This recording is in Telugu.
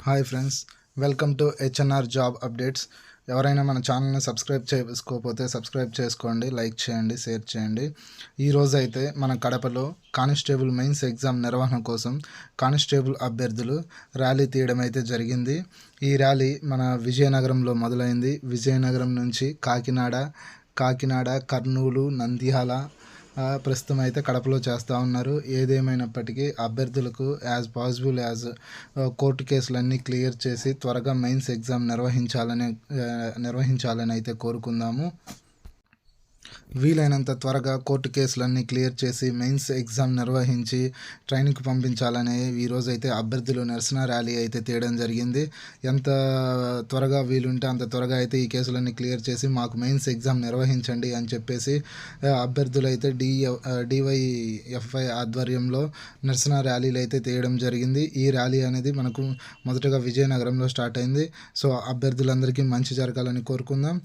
Hi friends welcome to HNR job updates ఎవరైనా మన ఛానల్ని సబ్స్క్రైబ్ చేసుకోకపోతే సబ్స్క్రైబ్ చేసుకోండి లైక్ చేయండి షేర్ చేయండి. ఈరోజు అయితే మన కడపలో కానిస్టేబుల్ మెయిన్స్ ఎగ్జామ్ నిర్వహణ కోసం కానిస్టేబుల్ అభ్యర్థులు ర్యాలీ తీయడం అయితే జరిగింది. ఈ ర్యాలీ మన విజయనగరంలో మొదలైంది. విజయనగరం నుంచి కాకినాడ కాకినాడ కర్నూలు నంద్యాల ప్రస్తుతం అయితే కడపలో చేస్తూ ఉన్నారు. ఏదేమైనప్పటికీ అభ్యర్థులకు యాజ్ పాసిబుల్ యాజ్ కోర్టు కేసులన్నీ క్లియర్ చేసి త్వరగా మెయిన్స్ ఎగ్జామ్ నిర్వహించాలని నిర్వహించాలని అయితే కోరుకుందాము. వీలైనంత త్వరగా కోర్టు కేసులన్నీ క్లియర్ చేసి మెయిన్స్ ఎగ్జామ్ నిర్వహించి ట్రైనింగ్కి పంపించాలని ఈరోజు అయితే అభ్యర్థులు నిరసన ర్యాలీ అయితే తీయడం జరిగింది. ఎంత త్వరగా వీలుంటే అంత త్వరగా అయితే ఈ కేసులన్నీ క్లియర్ చేసి మాకు మెయిన్స్ ఎగ్జామ్ నిర్వహించండి అని చెప్పేసి అభ్యర్థులు అయితే డి డివైఎఫ్ఐ ఆధ్వర్యంలో నిరసన ర్యాలీలు అయితే తీయడం జరిగింది. ఈ ర్యాలీ అనేది మనకు మొదటగా విజయనగరంలో స్టార్ట్ అయింది. సో అభ్యర్థులందరికీ మంచి జరగాలని కోరుకుందాం.